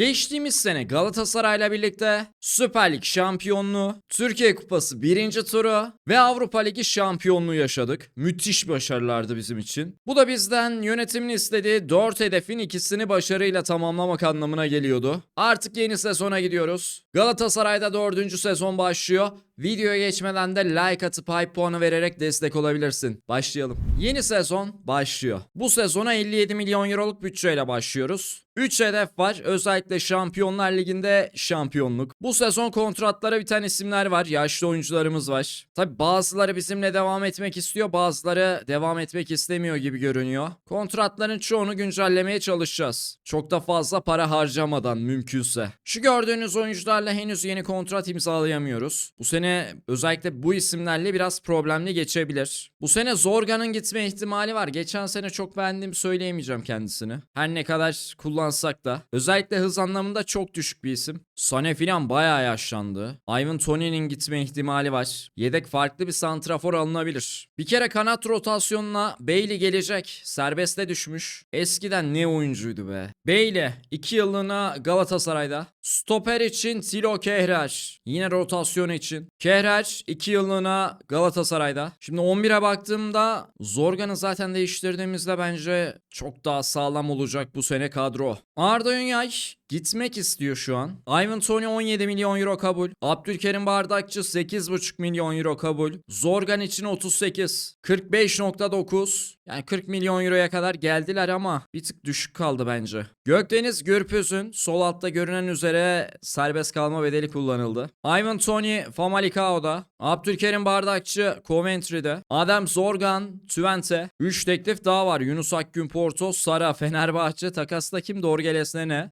Geçtiğimiz sene Galatasaray'la birlikte Süper Lig şampiyonluğu, Türkiye Kupası birinci turu ve Avrupa Ligi şampiyonluğu yaşadık. Müthiş başarılardı bizim için. Bu da bizden yönetimin istediği 4 hedefin ikisini başarıyla tamamlamak anlamına geliyordu. Artık yeni sezona gidiyoruz. Galatasaray'da 4. sezon başlıyor. Videoya geçmeden de like atıp hype puanı vererek destek olabilirsin. Başlayalım. Yeni sezon başlıyor. Bu sezona 57 milyon euroluk bütçeyle başlıyoruz. 3 hedef var. Özellikle Şampiyonlar Ligi'nde şampiyonluk. Bu sezon kontratlara biten isimler var. Yaşlı oyuncularımız var. Tabi bazıları bizimle devam etmek istiyor. Bazıları devam etmek istemiyor gibi görünüyor. Kontratların çoğunu güncellemeye çalışacağız. Çok da fazla para harcamadan mümkünse. Şu gördüğünüz oyuncularla henüz yeni kontrat imzalayamıyoruz. Bu sene özellikle bu isimlerle biraz problemli geçebilir. Bu sene Zorga'nın gitme ihtimali var. Geçen sene çok beğendiğimi söyleyemeyeceğim kendisini. Her ne kadar kullansak da. Özellikle hız anlamında çok düşük bir isim. Sane filan bayağı yaşlandı. Ivan Tony'nin gitme ihtimali var. Yedek farklı bir santrafor alınabilir. Bir kere kanat rotasyonuna Bailey gelecek. Serbeste düşmüş. Eskiden ne oyuncuydu be. Bailey 2 yıllığına Galatasaray'da. Stoper için Tilo Kehrer. Yine rotasyon için. Kehrer 2 yıllığına Galatasaray'da. Şimdi 11'e baktığımda Zorgan'ı zaten değiştirdiğimizde bence çok daha sağlam olacak bu sene kadro. Arda Ünyay gitmek istiyor şu an. Ivan Tony 17 milyon euro kabul. Abdülkerim Bardakçı 8,5 milyon euro kabul. Zorgan için 38. 45.9. Yani 40 milyon euroya kadar geldiler ama bir tık düşük kaldı bence. Gökdeniz Gürpüz'ün sol altta görünen üzere serbest kalma bedeli kullanıldı. Ivan Tony Famalikao'da. Abdülkerim Bardakçı Coventry'de. Adem Zorgan Twente. 3 teklif daha var. Yunus Akgün Porto, Sara, Fenerbahçe. Takasla kim doğru gelesine ne?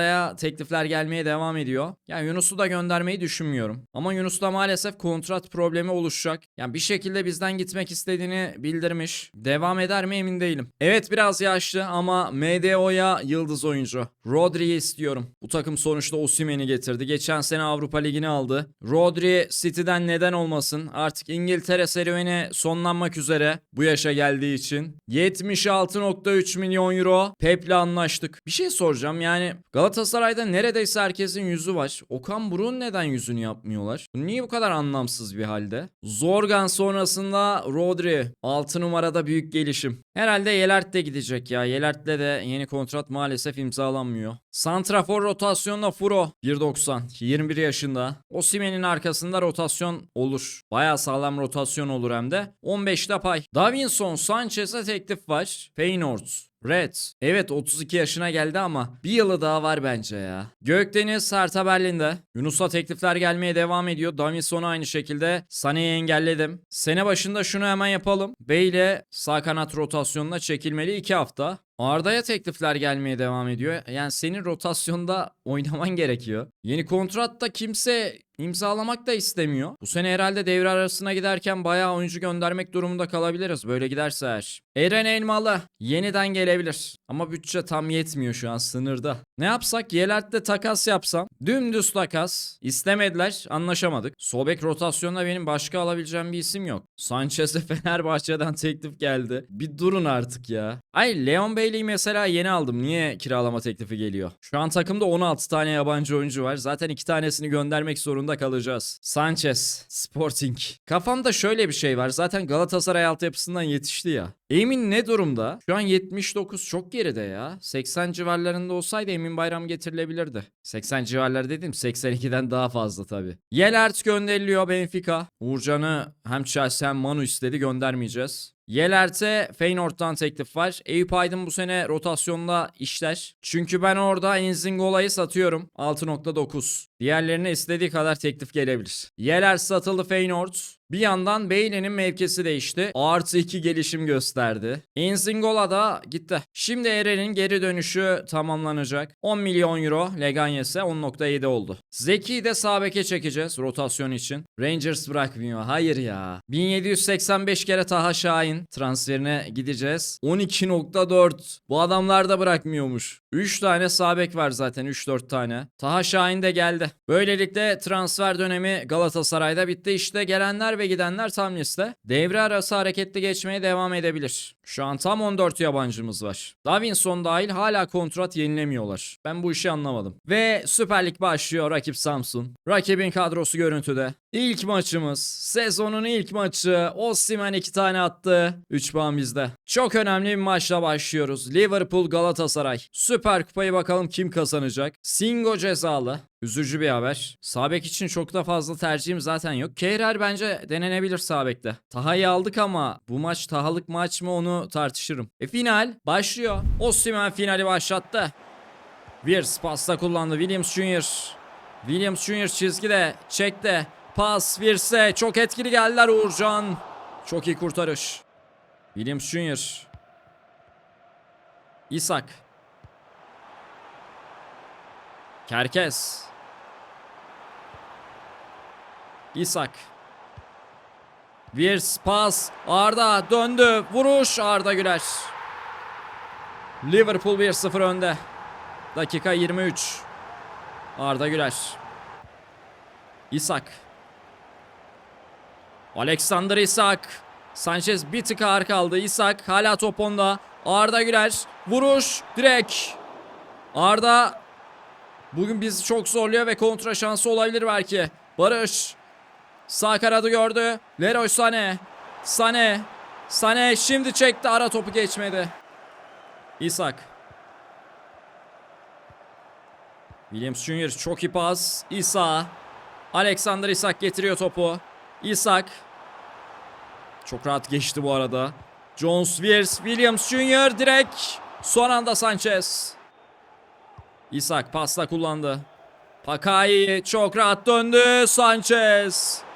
Arda'ya teklifler gelmeye devam ediyor. Yani Yunus'u da göndermeyi düşünmüyorum. Ama Yunus'ta maalesef kontrat problemi oluşacak. Yani bir şekilde bizden gitmek istediğini bildirmiş. Devam eder mi emin değilim. Evet biraz yaşlı ama MDO'ya yıldız oyuncu. Rodri'yi istiyorum. Bu takım sonuçta Osimhen'i getirdi. Geçen sene Avrupa Ligi'ni aldı. Rodri City'den neden olmasın? Artık İngiltere serüveni sonlanmak üzere bu yaşa geldiği için. 76.3 milyon euro Pep'le anlaştık. Bir şey soracağım yani Galatasaray'da neredeyse herkesin yüzü var. Okan Buruk'un neden yüzünü yapmıyorlar? Niye bu kadar anlamsız bir halde? Zorgan sonrasında Rodri 6 numarada büyük gelişim. Herhalde Yelert de gidecek ya. Yelert'le de yeni kontrat maalesef imzalanmıyor. Santrafor rotasyonla Furo 1.90 21 yaşında. Osimhen'in arkasında rotasyon olur. Baya sağlam rotasyon olur hem de. 15'te pay. Davinson Sanchez'e teklif var. Feyenoord. Red. Evet 32 yaşına geldi ama bir yılı daha var bence ya. Gökdeniz Hertha Berlin'de. Yunus'a teklifler gelmeye devam ediyor. Davinson'u aynı şekilde. Sané'yi engelledim. Sene başında şunu hemen yapalım. Bey ile sağ kanat rotasyonuna çekilmeli 2 hafta. Arda'ya teklifler gelmeye devam ediyor. Yani senin rotasyonda oynaman gerekiyor. Yeni kontratta kimse imzalamak da istemiyor. Bu sene herhalde devre arasına giderken bayağı oyuncu göndermek durumunda kalabiliriz. Böyle giderse eğer. Eren Elmalı yeniden gelebilir. Ama bütçe tam yetmiyor şu an sınırda. Ne yapsak? Yelert'te takas yapsam. Dümdüz takas. İstemediler. Anlaşamadık. Sobek rotasyonda benim başka alabileceğim bir isim yok. Sanchez'e Fenerbahçe'den teklif geldi. Bir durun artık ya. Ay Leon Bailey'i mesela yeni aldım. Niye kiralama teklifi geliyor? Şu an takımda 16 tane yabancı oyuncu var. Zaten 2 tanesini göndermek zorunda kalacağız. Sanchez, Sporting. Kafamda şöyle bir şey var. Zaten Galatasaray altyapısından yetişti ya. Emin ne durumda? Şu an 79 çok geride ya. 80 civarlarında olsaydı Emin Bayram getirilebilirdi. 80 civarları dedim 82'den daha fazla tabi. Yelert gönderiliyor Benfica. Uğurcan'ı hem Chelsea hem Manu istedi göndermeyeceğiz. Yelert'e Feyenoord'dan teklif var. Eyüp Aydın bu sene rotasyonda işler. Çünkü ben orada Enzingola'yı satıyorum. 6.9. Diğerlerine istediği kadar teklif gelebilir. Yelert satıldı Feyenoord. Bir yandan Beyli'nin mevkisi değişti. Artı 2 gelişim gösterdi. Enzingola da gitti. Şimdi Eren'in geri dönüşü tamamlanacak. 10 milyon euro Leganyes'e 10.7 oldu. Zeki'yi de sağ beke çekeceğiz rotasyon için. Rangers bırakmıyor. Hayır ya. 1785 kere Taha Şahin transferine gideceğiz. 12.4. Bu adamlar da bırakmıyormuş. 3 tane sağ bek var zaten 3-4 tane. Taha Şahin de geldi. Böylelikle transfer dönemi Galatasaray'da bitti. İşte gelenler ve gidenler tam liste. Devre arası hareketli geçmeye devam edebilir. Şu an tam 14 yabancımız var. Davinson dahil hala kontrat yenilemiyorlar. Ben bu işi anlamadım. Ve Süper Lig başlıyor rakip Samsun. Rakibin kadrosu görüntüde. İlk maçımız. Sezonun ilk maçı. Osimhen 2 tane attı. 3 puan bizde. Çok önemli bir maçla başlıyoruz. Liverpool Galatasaray. Süper Kupayı bakalım kim kazanacak. Singo cezalı. Üzücü bir haber. Sabek için çok da fazla tercihim zaten yok. Kehrer bence denenebilir Sabek'te. Taha'yı aldık ama bu maç Tahalık maç mı onu tartışırım. E final başlıyor. Osimhen finali başlattı. Wirtz pasta kullandı. Williams Jr. Williams Jr. çizgide çekti. Pas Wirtz'e çok etkili geldiler Uğurcan. Çok iyi kurtarış. Williams Jr. İshak. Kerkez. İshak. Wirtz pas. Arda döndü. Vuruş Arda Güler. Liverpool 1-0 önde. Dakika 23. Arda Güler. İshak. Alexander İshak. Sanchez bir tık ağır kaldı. İshak hala top onda. Arda Güler. Vuruş. Direkt. Arda bugün bizi çok zorluyor ve kontra şansı olabilir belki. Barış. Sağ kanadı gördü. Leroy Sané. Sané. Sané şimdi çekti. Ara topu geçmedi. İshak. Williams Jr. çok iyi pas. İsa. Alexander İshak getiriyor topu. İshak. Çok rahat geçti bu arada. Jones Wirtz. Williams Jr. direkt. Son anda Sanchez. İshak pasla kullandı. Pakai çok rahat döndü. Sanchez.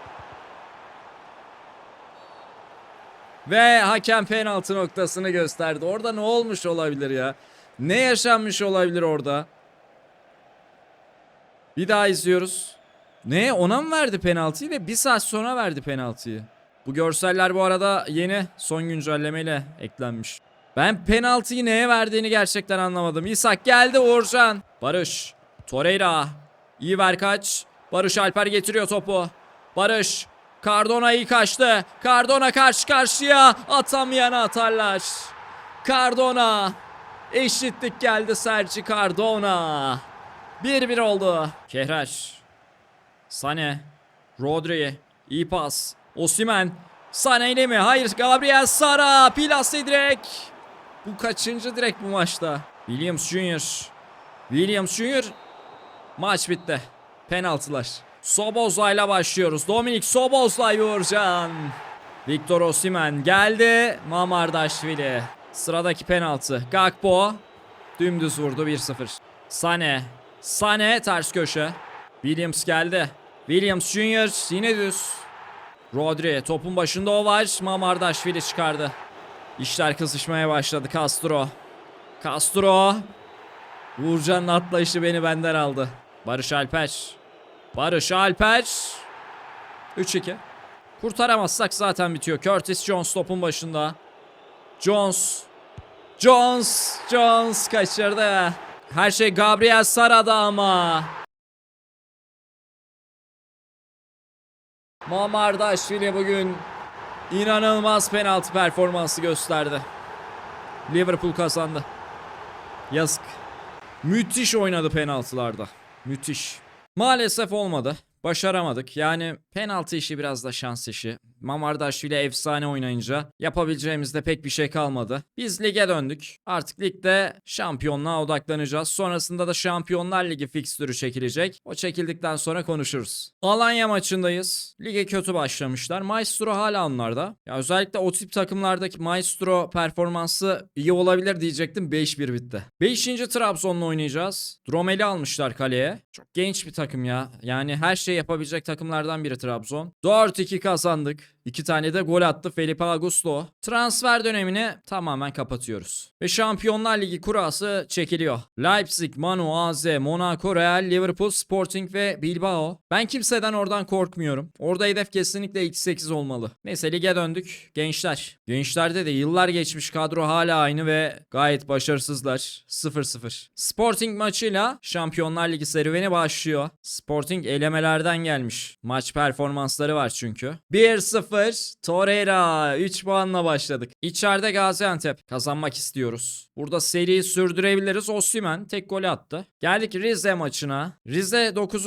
Ve hakem penaltı noktasını gösterdi. Orada ne olmuş olabilir ya? Ne yaşanmış olabilir orada? Bir daha izliyoruz. Ne? Ona mı verdi penaltıyı ve bir saat sonra verdi penaltıyı. Bu görseller bu arada yeni son güncellemeyle eklenmiş. Ben penaltıyı neye verdiğini gerçekten anlamadım. İshak geldi Uğurcan. Barış. Torreira. İyi ver kaç. Barış Alper getiriyor topu. Barış. Cardona iyi kaçtı. Cardona karşı karşıya. Atamayana atarlar. Cardona. Eşitlik geldi Sergi Cardona. 1-1 oldu. Kehraş. Sane. Rodri. İyi pas. Osimen. Sane ile mi? Hayır. Gabriel Sara. Plas'e direkt. Bu kaçıncı direkt bu maçta? Williams Jr. Williams Jr. Maç bitti. Penaltılar. Sobozla ile başlıyoruz. Dominik Sobozla Uğurcan. Victor Osimen geldi. Mamardaşvili. Sıradaki penaltı. Gakpo. Dümdüz vurdu 1-0. Sane. Sane ters köşe. Williams geldi. Williams Jr. yine düz. Rodri topun başında o var. Mamardaşvili çıkardı. İşler kızışmaya başladı. Castro. Castro. Uğurcan'ın atlayışı beni benden aldı. Barış Alper. Barış Alper. 3-2. Kurtaramazsak zaten bitiyor. Curtis Jones topun başında. Jones. Jones. Jones kaçırdı. Her şey Gabriel Sara'da ama. Mamardaşvili bugün inanılmaz penaltı performansı gösterdi. Liverpool kazandı. Yazık. Müthiş oynadı penaltılarda. Müthiş. Maalesef olmadı. Başaramadık. Yani penaltı işi biraz da şans işi. Mamardaşvili efsane oynayınca yapabileceğimizde pek bir şey kalmadı. Biz lige döndük. Artık ligde şampiyonluğa odaklanacağız. Sonrasında da Şampiyonlar Ligi fikstürü çekilecek. O çekildikten sonra konuşuruz. Alanya maçındayız. Lige kötü başlamışlar. Maestro hala onlarda. Ya özellikle o tip takımlardaki Maestro performansı iyi olabilir diyecektim. 5-1 bitti. 5. Trabzon'la oynayacağız. Dromeli almışlar kaleye. Çok genç bir takım ya. Yani her şey yapabilecek takımlardan biri Trabzon. 4-2 kazandık. İki tane de gol attı Felipe Augusto. Transfer dönemini tamamen kapatıyoruz. Ve Şampiyonlar Ligi kurası çekiliyor. Leipzig, Manu, AZ, Monaco, Real, Liverpool, Sporting ve Bilbao. Ben kimseden oradan korkmuyorum. Orada hedef kesinlikle ilk 8 olmalı. Neyse lige döndük. Gençler. Gençlerde de yıllar geçmiş kadro hala aynı ve gayet başarısızlar. 0-0. Sporting maçıyla Şampiyonlar Ligi serüveni başlıyor. Sporting elemelerden gelmiş. Maç performansları var çünkü. 1-0 1-0 Torreira 3 puanla başladık. İçeride Gaziantep kazanmak istiyoruz. Burada seriyi sürdürebiliriz. Osimhen tek golü attı. Geldik Rize maçına. Rize 9.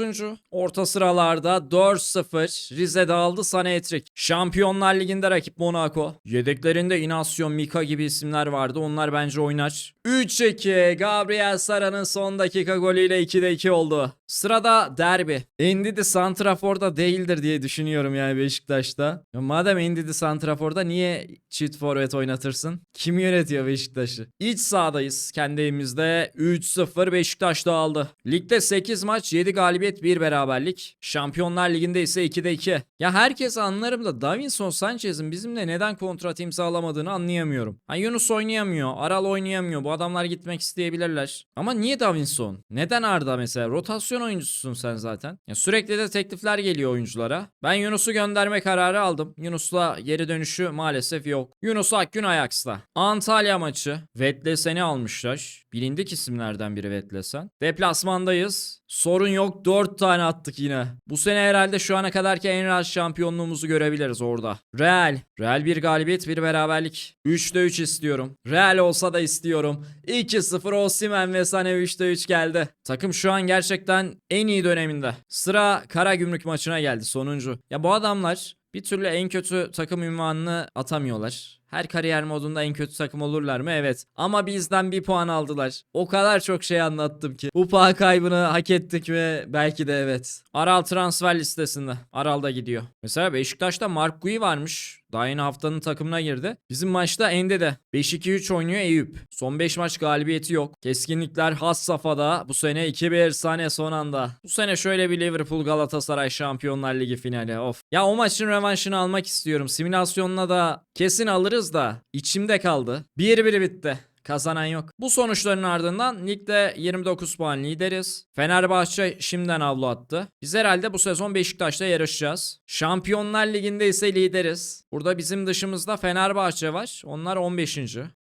Orta sıralarda 4-0. Rize dağıldı sana etrik. Şampiyonlar Ligi'nde rakip Monaco. Yedeklerinde Inacio, Mika gibi isimler vardı. Onlar bence oynar. 3-2 Gabriel Sara'nın son dakika golüyle 2'de 2 oldu. Sırada derbi. Endidi Santrafor'da değildir diye düşünüyorum yani Beşiktaş'ta. Madem Endidi Santrafor'da niye çift forvet oynatırsın? Kim yönetiyor Beşiktaş'ı? İç sahadayız kendi evimizde. 3-0 Beşiktaş dağıldı. Ligde 8 maç 7 galibiyet 1 beraberlik. Şampiyonlar Ligi'nde ise 2'de 2. Ya herkes anlarım da Davinson Sanchez'in bizimle neden kontrat imzalamadığını anlayamıyorum. Ha Yunus oynayamıyor, Aral oynayamıyor. Bu adamlar gitmek isteyebilirler. Ama niye Davinson? Neden Arda mesela? Rotasyon oyuncususun sen zaten. Ya sürekli de teklifler geliyor oyunculara. Ben Yunus'u gönderme kararı aldım. Yunus'la geri dönüşü maalesef yok. Yunus Akgün Ajax'ta. Antalya maçı. Vetlesen'i almışlar. Bilindik isimlerden biri Vetlesen. Deplasmandayız. Sorun yok 4 tane attık yine. Bu sene herhalde şu ana kadarki en rahat şampiyonluğumuzu görebiliriz orada. Real. Real bir galibiyet bir beraberlik. 3'te 3 istiyorum. Real olsa da istiyorum. 2-0 Osimhen ve Sane 3'te 3 geldi. Takım şu an gerçekten en iyi döneminde. Sıra Karagümrük maçına geldi sonuncu. Ya bu adamlar bir türlü en kötü takım ünvanını atamıyorlar. Her kariyer modunda en kötü takım olurlar mı? Evet. Ama bizden bir puan aldılar. O kadar çok şey anlattım ki. Bu puan kaybını hak ettik ve belki de evet. Aral transfer listesinde. Aral da gidiyor. Mesela Beşiktaş'ta Mark Gui varmış. Daha yeni haftanın takımına girdi. Bizim maçta Ende de 5-2-3 oynuyor Eyüp. Son 5 maç galibiyeti yok. Keskinlikler has safhada. Bu sene 2-1 sane son anda. Bu sene şöyle bir Liverpool Galatasaray Şampiyonlar Ligi finali. Of. Ya o maçın revanşını almak istiyorum. Simülasyonla da kesin alırız da içimde kaldı. 1-1 bitti. Kazanan yok. Bu sonuçların ardından ligde 29 puan lideriz. Fenerbahçe şimdiden avlu attı. Biz herhalde bu sezon Beşiktaş'ta yarışacağız. Şampiyonlar Ligi'nde ise lideriz. Burada bizim dışımızda Fenerbahçe var. Onlar 15.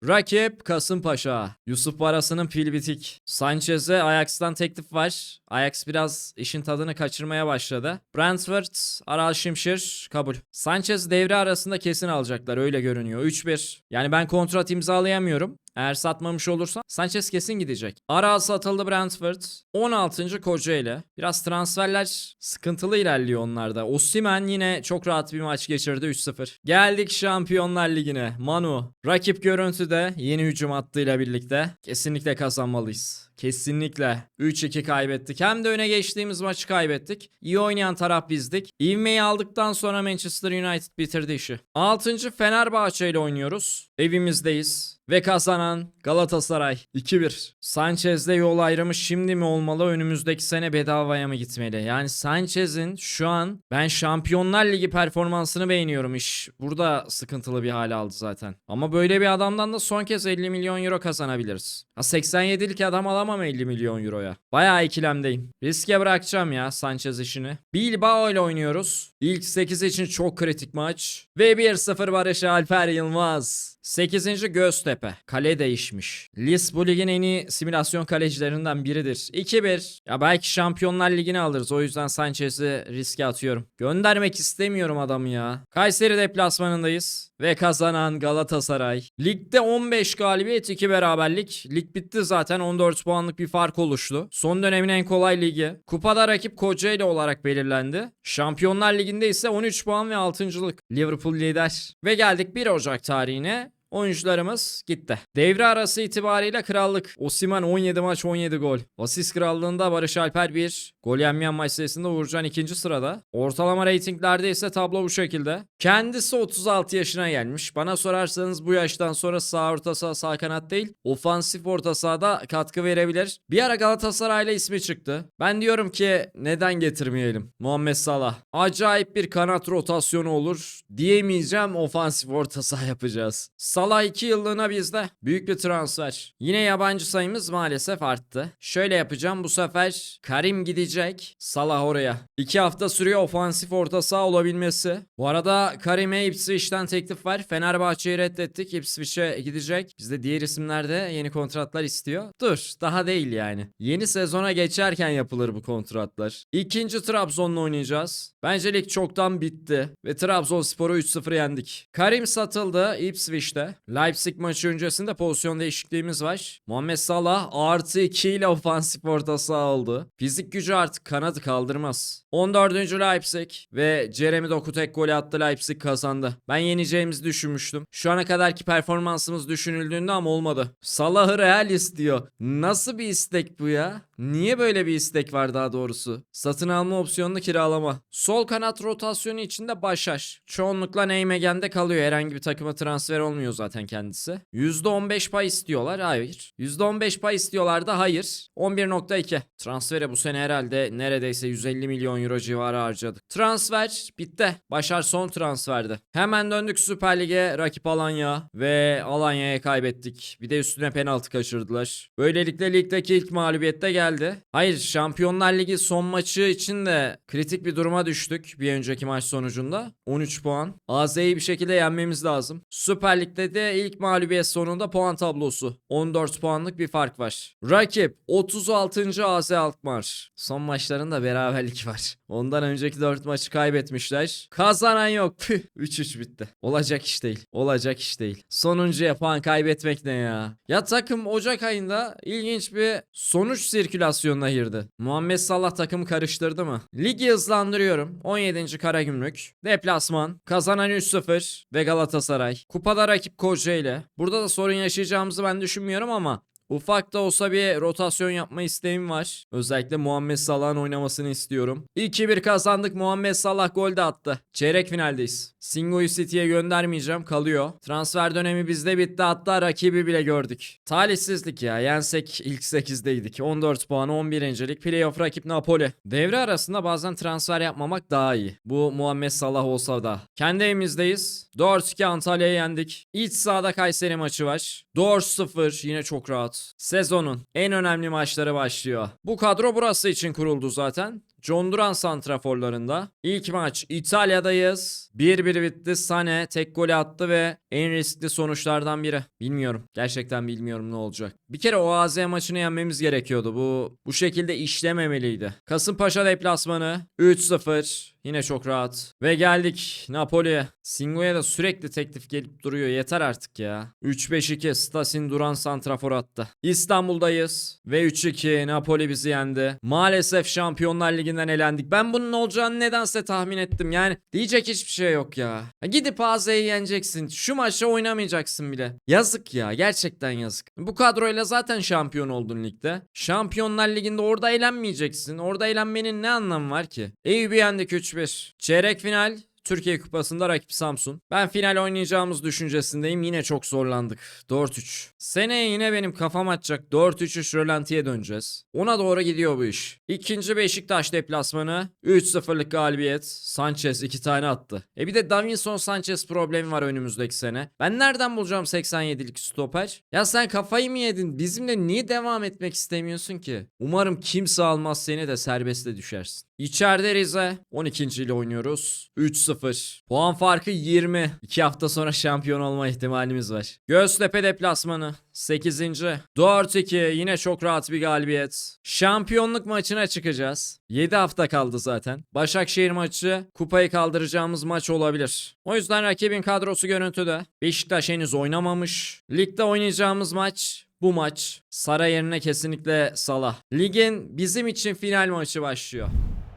Rakip Kasımpaşa. Yusuf Parası'nın pil bitik. Sanchez'e Ajax'tan teklif var. Ajax biraz işin tadını kaçırmaya başladı. Brentford, Aral Şimşir kabul. Sanchez devre arasında kesin alacaklar öyle görünüyor. 3-1. Yani ben kontrat imzalayamıyorum. Eğer satmamış olursa Sanchez kesin gidecek. Aral satıldı Brentford. 16. Kocaeli. Biraz transferler sıkıntılı ilerliyor onlarda. Osimhen yine çok rahat bir maç geçirdi 3-0. Geldik Şampiyonlar Ligi'ne. Manu. Rakip görüntüde yeni hücum hattıyla birlikte kesinlikle kazanmalıyız. Kesinlikle. 3-2 kaybettik. Hem de öne geçtiğimiz maçı kaybettik. İyi oynayan taraf bizdik. İvmeyi aldıktan sonra Manchester United bitirdi işi. 6. Fenerbahçe ile oynuyoruz. Evimizdeyiz. Ve kazanan Galatasaray 2-1. Sanchez'le yol ayrımı şimdi mi olmalı önümüzdeki sene bedavaya mı gitmeli? Yani Sanchez'in şu an ben Şampiyonlar Ligi performansını beğeniyorum iş. Burada sıkıntılı bir hale aldı zaten. Ama böyle bir adamdan da son kez 50 milyon euro kazanabiliriz. Ha 87'lik adam alamam 50 milyon euroya. Bayağı ikilemdeyim. Riske bırakacağım ya Sanchez işini. Bilbao ile oynuyoruz. İlk 8 için çok kritik maç. Ve 1-0 Barış Alper Yılmaz. 8. Göztepe. Kale değişmiş. Lis bu ligin en iyi simülasyon kalecilerinden biridir. 2-1. Ya belki Şampiyonlar Ligi'ni alırız. O yüzden Sanchez'i riske atıyorum. Göndermek istemiyorum adamı ya. Kayseri deplasmanındayız. Ve kazanan Galatasaray. Ligde 15 galibiyet 2 beraberlik. Lig bitti zaten 14 puanlık bir fark oluştu. Son dönemin en kolay ligi. Kupada rakip Kocaeli olarak belirlendi. Şampiyonlar Ligi'nde ise 13 puan ve 6.lık. Liverpool lider. Ve geldik 1 Ocak tarihine. Oyuncularımız gitti. Devre arası itibariyle krallık. Osimen 17 maç 17 gol. Asist krallığında Barış Alper 1. Gol yenmeyen maç sayısında Uğurcan 2. sırada. Ortalama reytinglerde ise tablo bu şekilde. Kendisi 36 yaşına gelmiş. Bana sorarsanız bu yaştan sonra sağ orta saha sağ kanat değil ofansif orta sahada katkı verebilir. Bir ara Galatasaray'la ismi çıktı. Ben diyorum ki neden getirmeyelim? Muhammed Salah. Acayip bir kanat rotasyonu olur. Diyemeyeceğim ofansif orta saha yapacağız. Salah Salah 2 yıllığına bizde. Büyük bir transfer. Yine yabancı sayımız maalesef arttı. Şöyle yapacağım bu sefer Karim gidecek. Salah oraya. 2 hafta sürüyor ofansif orta saha olabilmesi. Bu arada Karim'e Ipswich'ten teklif var. Fenerbahçe'yi reddettik. Ipswich'e gidecek. Bizde diğer isimler de yeni kontratlar istiyor. Dur daha değil yani. Yeni sezona geçerken yapılır bu kontratlar. İkinci Trabzon'la oynayacağız. Bence lig çoktan bitti. Ve Trabzonspor'u 3-0 yendik. Karim satıldı Ipswich'te. Leipzig maçı öncesinde pozisyon değişikliğimiz var. Muhammed Salah artı 2 ile ofansif orta saha oldu. Fizik gücü artık kanadı kaldırmaz. 14. Leipzig ve Jeremy Doku tek golü attı Leipzig kazandı. Ben yeneceğimizi düşünmüştüm. Şu ana kadarki performansımız düşünüldüğünde ama olmadı. Salah'ı Real istiyor. Nasıl bir istek bu ya? Niye böyle bir istek var daha doğrusu? Satın alma opsiyonunu kiralama. Sol kanat rotasyonu içinde Başar. Çoğunlukla Neymegen'de kalıyor. Herhangi bir takıma transfer olmuyor zaten kendisi. %15 pay istiyorlar. Hayır. %15 pay istiyorlar da hayır. 11.2. Transfere bu sene herhalde neredeyse 150 milyon euro civarı harcadık. Transfer bitti. Başar son transferdi. Hemen döndük Süper Lig'e rakip Alanya ve Alanya'ya kaybettik. Bir de üstüne penaltı kaçırdılar. Böylelikle ligdeki ilk mağlubiyette geldi. Hayır Şampiyonlar Ligi son maçı için de kritik bir duruma düştük bir önceki maç sonucunda. 13 puan. AZ'yi bir şekilde yenmemiz lazım. Süper Lig'de de ilk mağlubiyet sonunda puan tablosu. 14 puanlık bir fark var. Rakip 36. AZ Alkmaar. Son maçlarında beraberlik var. Ondan önceki 4 maçı kaybetmişler. Kazanan yok. Püh. 3-3 bitti. Olacak iş değil. Olacak iş değil. Sonuncuya puan kaybetmek ne ya? Ya takım Ocak ayında ilginç bir sonuç sirkülasyonuna girdi. Muhammed Salah takımı karıştırdı mı? Ligi hızlandırıyorum. 17. Karagümrük. Deplasman. Kazanan 3-0 ve Galatasaray. Kupada rakip Kocaeli. Burada da sorun yaşayacağımızı ben düşünmüyorum ama Ufak da olsa bir rotasyon yapma isteğim var. Özellikle Muhammed Salah'ın oynamasını istiyorum. 2-1 kazandık. Muhammed Salah gol de attı. Çeyrek finaldeyiz. Singo'yu City'ye göndermeyeceğim. Kalıyor. Transfer dönemi bizde bitti. Hatta rakibi bile gördük. Talihsizlik ya. Yensek ilk 8'deydik. 14 puan 11. lig. Playoff rakip Napoli. Devre arasında bazen transfer yapmamak daha iyi. Bu Muhammed Salah olsa da. Kendi evimizdeyiz. 4-2 Antalya'yı yendik. İç sahada Kayseri maçı var. 4-0 yine çok rahat. Sezonun en önemli maçları başlıyor. Bu kadro burası için kuruldu zaten. John Duran santraforlarında. İlk maç İtalya'dayız. 1-1 bitti. Sane tek golü attı ve en riskli sonuçlardan biri. Bilmiyorum. Gerçekten bilmiyorum ne olacak. Bir kere o AZ maçını yenmemiz gerekiyordu. Bu bu şekilde işlememeliydi. Kasımpaşa deplasmanı 3-0. Yine çok rahat. Ve geldik Napoli'ye. Singo'ya da sürekli teklif gelip duruyor. Yeter artık ya. 3-5-2 Stasin Duran santrafor attı. İstanbul'dayız. Ve 3-2 Napoli bizi yendi. Maalesef Şampiyonlar Ligi'nden elendik. Ben bunun olacağını nedense tahmin ettim. Yani diyecek hiçbir şey yok ya. Ya Gidip AZ'yi yeneceksin. Şu maçta oynamayacaksın bile. Yazık ya. Gerçekten yazık. Bu kadroyla zaten şampiyon oldun ligde. Şampiyonlar Ligi'nde orada eğlenmeyeceksin. Orada eğlenmenin ne anlamı var ki? Eyüp'ü yendik 3-1. Çeyrek final Türkiye Kupası'nda rakip Samsun. Ben final oynayacağımız düşüncesindeyim. Yine çok zorlandık. 4-3. Seneye yine benim kafam atacak. 4-3-3 rölantiye döneceğiz. Ona doğru gidiyor bu iş. İkinci Beşiktaş deplasmanı. 3-0'lık galibiyet. Sanchez 2 tane attı. E bir de Davinson Sanchez problemi var önümüzdeki sene. Ben nereden bulacağım 87'lik stoper? Ya sen kafayı mı yedin? Bizimle niye devam etmek istemiyorsun ki? Umarım kimse almaz seni de serbestle düşersin. İçeride Rize 12. ile oynuyoruz. 3-0. Puan farkı 20. 2 hafta sonra şampiyon olma ihtimalimiz var. Göztepe deplasmanı 8. 4-2 yine çok rahat bir galibiyet. Şampiyonluk maçına çıkacağız. 7 hafta kaldı zaten. Başakşehir maçı kupayı kaldıracağımız maç olabilir. O yüzden rakibin kadrosu görüntüde. Beşiktaş henüz oynamamış. Ligde oynayacağımız maç bu maç. Sara yerine kesinlikle Salah. Ligin bizim için final maçı başlıyor.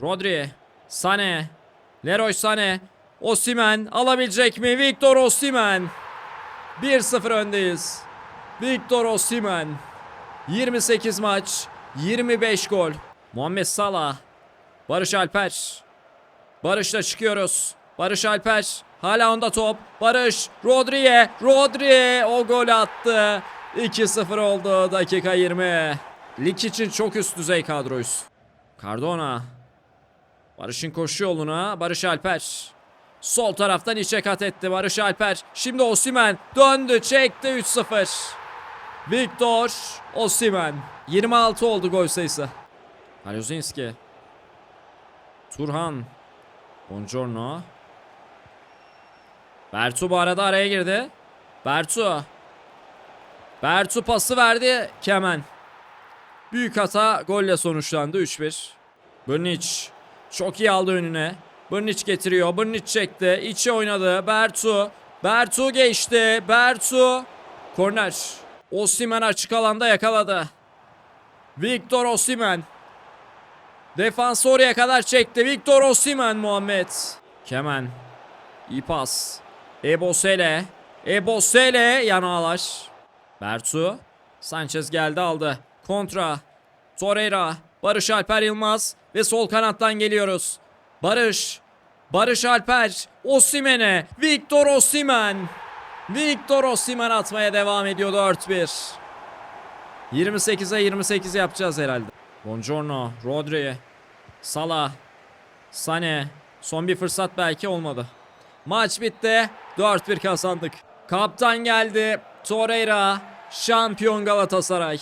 Rodri, Sane, Leroy Sane, Osimen alabilecek mi? Victor Osimen. 1-0 öndeyiz. Victor Osimen. 28 maç, 25 gol. Muhammed Salah, Barış Alper. Barış'la çıkıyoruz. Barış Alper. Hala onda top. Barış. Rodri'ye. Rodri o gol attı. 2-0 oldu dakika 20. Lig için çok üst düzey kadroyuz. Cardona. Barış'ın koşu yoluna. Barış Alper. Sol taraftan içe kat etti Barış Alper. Şimdi Osimen döndü çekti 3-0. Victor Osimen. 26 oldu gol sayısı. Halozinski. Turhan. Buongiorno. Bertu bu arada araya girdi. Bertu. Bertu pası verdi. Kemen. Büyük hata golle sonuçlandı 3-1. Brnic çok iyi aldı önüne. Brnic getiriyor. Brnic çekti. İçi oynadı. Bertu. Bertu geçti. Bertu. Korner. Osimen açık alanda yakaladı. Victor Osimen. Defansı oraya kadar çekti. Victor Osimen Muhammed. Kemen. İyi pas. Ebosele. Ebosele yan ağlar. Bertu. Sanchez geldi aldı. Kontra. Torreira. Barış Alper Yılmaz. Ve sol kanattan geliyoruz. Barış. Barış Alper. Osimen'e. Victor Osimen. Victor Osimen atmaya devam ediyor 4-1. 28'e 28 yapacağız herhalde. Buongiorno. Rodri. Salah. Sane. Son bir fırsat belki olmadı. Maç bitti. 4-1 kazandık. Kaptan geldi. Torreira. Şampiyon Galatasaray.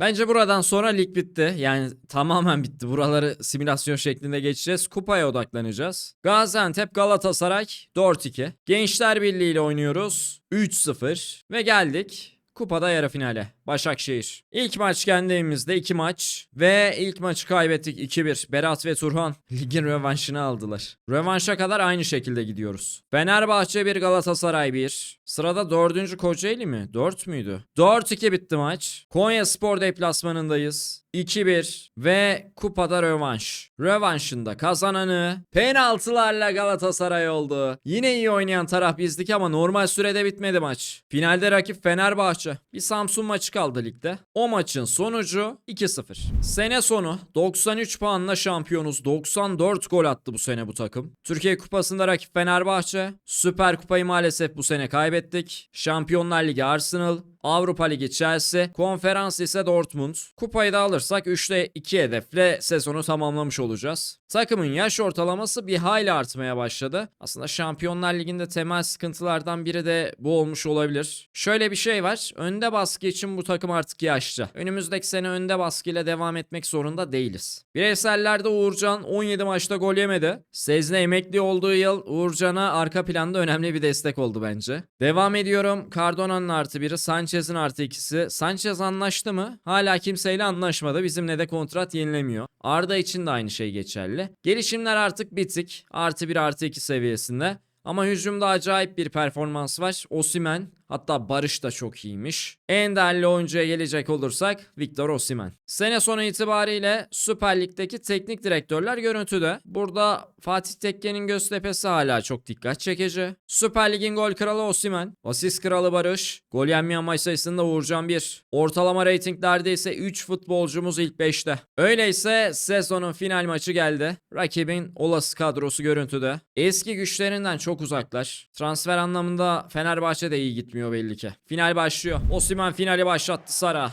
Bence buradan sonra lig bitti. Yani tamamen bitti. Buraları simülasyon şeklinde geçeceğiz. Kupaya odaklanacağız. Gaziantep Galatasaray 4-2. Gençler Birliği ile oynuyoruz. 3-0. Ve geldik. Kupada yarı finale. Başakşehir. İlk maç kendi evimizde 2 maç. Ve ilk maçı kaybettik 2-1. Berat ve Turhan ligin rövanşını aldılar. Rövanşa kadar aynı şekilde gidiyoruz. Fenerbahçe 1 Galatasaray 1. Sırada 4. Kocaeli mi? 4 müydü? 4-2 bitti maç. Konya Spor deplasmanındayız. 2-1 ve kupada rövanş. Rövanşında kazananı penaltılarla Galatasaray oldu. Yine iyi oynayan taraf bizdik ama normal sürede bitmedi maç. Finalde rakip Fenerbahçe. Bir Samsun maçı kaldı ligde. O maçın sonucu 2-0. Sene sonu 93 puanla şampiyonuz. 94 gol attı bu sene bu takım. Türkiye Kupası'nda rakip Fenerbahçe. Süper Kupayı maalesef bu sene kaybettik. Şampiyonlar Ligi Arsenal. Avrupa Ligi Chelsea, konferans ise Dortmund. Kupayı da alırsak 3'te 2 hedefle sezonu tamamlamış olacağız. Takımın yaş ortalaması bir hayli artmaya başladı. Aslında Şampiyonlar Ligi'nde temel sıkıntılardan biri de bu olmuş olabilir. Şöyle bir şey var. Önde baskı için bu takım artık yaşlı. Önümüzdeki sene önde baskıyla devam etmek zorunda değiliz. Bireysellerde Uğurcan 17 maçta gol yemedi. Sezne emekli olduğu yıl Uğurcan'a arka planda önemli bir destek oldu bence. Devam ediyorum. Cardona'nın artı biri, Sanchez'in artı ikisi. Sanchez anlaştı mı? Hala kimseyle anlaşmadı. Bizimle de kontrat yenilemiyor. Arda için de aynı şey geçerli. Gelişimler artık bitik. Artı bir artı iki seviyesinde. Ama hücumda acayip bir performans var. Osimen hatta Barış da çok iyiymiş. En değerli oyuncuya gelecek olursak Victor Osimen. Sene sonu itibariyle Süper Lig'deki teknik direktörler görüntüde. Burada Fatih Tekke'nin Göztepe'si hala çok dikkat çekici. Süper Lig'in gol kralı Osimen. Asist kralı Barış. Gol yenmeyen maç sayısında Uğurcan 1. Ortalama reytinglerde ise 3 futbolcumuz ilk 5'te. Öyleyse sezonun final maçı geldi. Rakibin olası kadrosu görüntüde. Eski güçlerinden çok uzaklar. Transfer anlamında Fenerbahçe de iyi gitmiyor belli ki. Final başlıyor. Osimen finali başlattı Sara.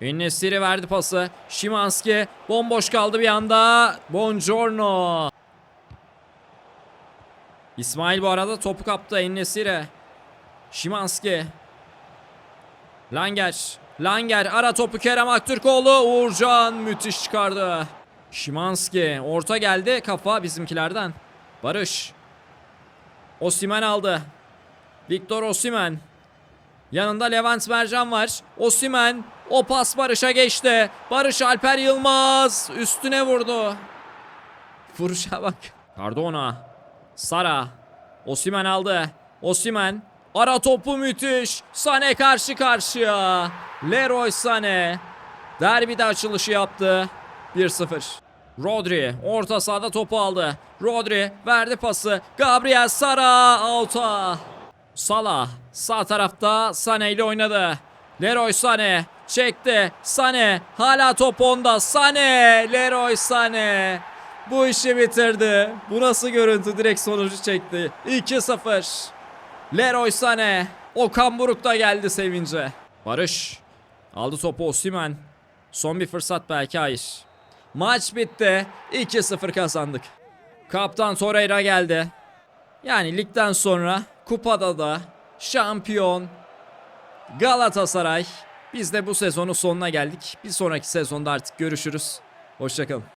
Ennesiri verdi pası. Şimanski bomboş kaldı bir anda. Buongiorno. İsmail bu arada topu kaptı Ennesiri. Şimanski. Langer. Langer ara topu Kerem Aktürkoğlu. Uğurcan müthiş çıkardı. Şimanski orta geldi kafa bizimkilerden. Barış. Osimen aldı. Victor Osimen. Yanında Levent Mercan var. Osimen. O pas Barış'a geçti. Barış Alper Yılmaz. Üstüne vurdu. Vuruşa bak. Cardona. Sara. Osimen aldı. Osimen. Ara topu müthiş. Sane karşı karşıya. Leroy Sane. Derbide açılışı yaptı. 1-0. Rodri orta sahada topu aldı. Rodri verdi pası. Gabriel Sara out'a. Salah sağ tarafta Sane ile oynadı. Leroy Sane çekti. Sane hala top onda. Sane Leroy Sane bu işi bitirdi. Bu nasıl görüntü direkt sonucu çekti. 2-0. Leroy Sane Okan Buruk da geldi sevince. Barış aldı topu Osimen. Son bir fırsat belki hayır. Maç bitti. 2-0 kazandık. Kaptan Torreira geldi. Yani ligden sonra kupada da şampiyon Galatasaray. Biz de bu sezonun sonuna geldik. Bir sonraki sezonda artık görüşürüz. Hoşçakalın.